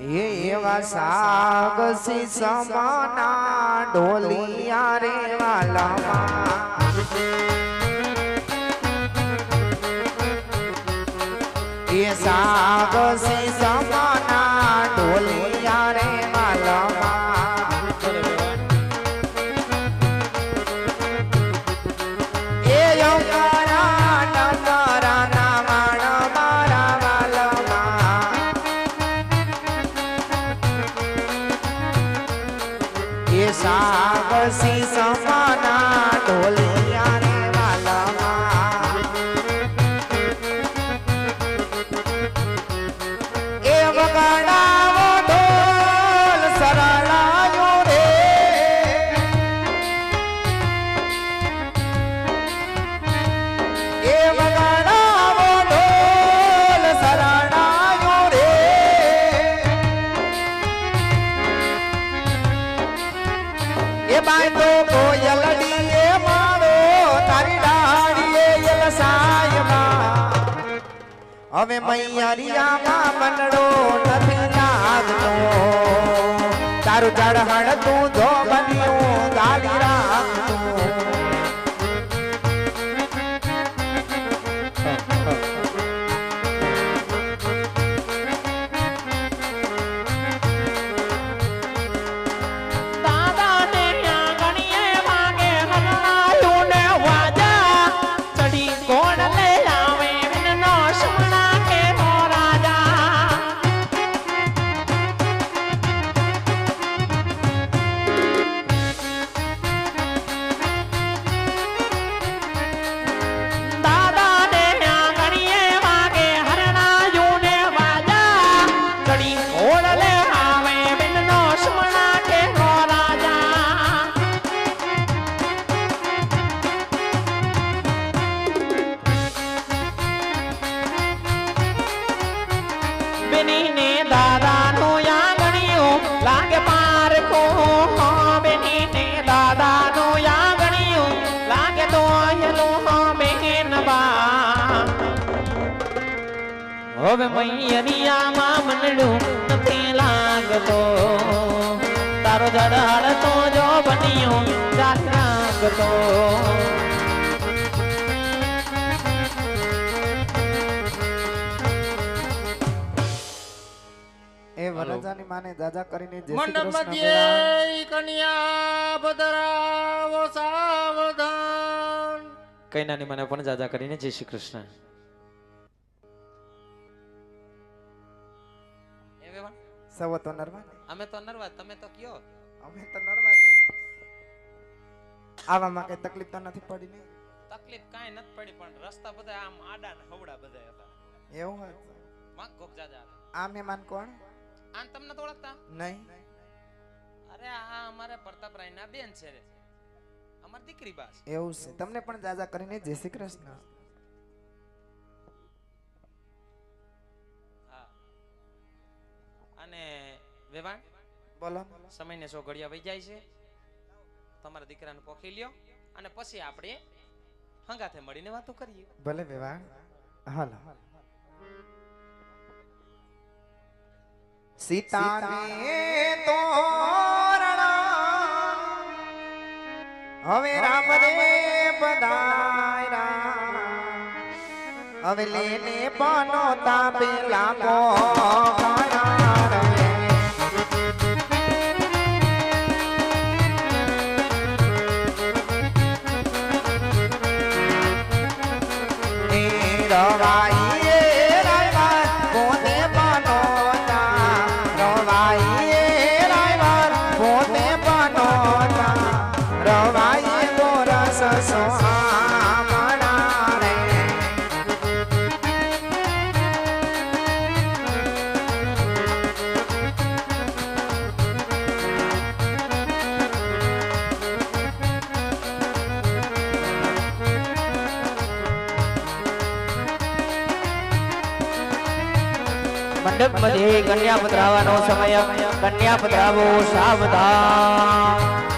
એ એવા સાગસી સમાના ઢોલિયા રે વાલામાં. એ સાગસી સાગસી એ બાંધો કોયલડી એ યલસાયમાં હવે મૈયરિયામાં નથી લાગતો. તારું ચढ़हણ તું જો બન્યું ગાડી રાખતું. ચડી કોણ હવે મૈયરિયામાં મનડું નથી લાગતો. તારો જડાડ તો જો બન્યો જાત લાગતો. એ વરજાની માને દાદા કરીને જય શ્રી કૃષ્ણ કન્યા સાવધાન. નાની મને પણ જાજા કરીને જય શ્રી કૃષ્ણ. સવ તો નરવા અમે તો નરવા તમે તો કયો અમે તો નરવા જ આવામાં કઈ તકલીફ તો નથી પડી ને તકલીફ કાઈ નથી પડી પણ રસ્તા બધા આમ આડા ને હવડા બધા હતા એવું હતું માં કોક જાજા હતા આ મહેમાન કોણ આન તમને તો ઓળખતા નહીં અરે આ અમારે પ્રતાપરાય ના બેન છે રે અમાર દીકરી બાસ એવું છે તમને પણ જાજા કરીને જય શ્રી કૃષ્ણ વેવાણ બોલો. સમયને સો ઘડિયા વહી જાય છે. તમારા દીકરાને પોખી લ્યો અને પછી આપણે હંગાથે મળીને વાતો કરીએ. ભલે વિવાહ હાલો. સીતાને તો હવે રામ રે પધાર્યા હવે લેને બનો તા પેલા એ મંડપ મધ્યે કન્યા પધરાવાનો સમય. કન્યા પધરાવો સાવધાન.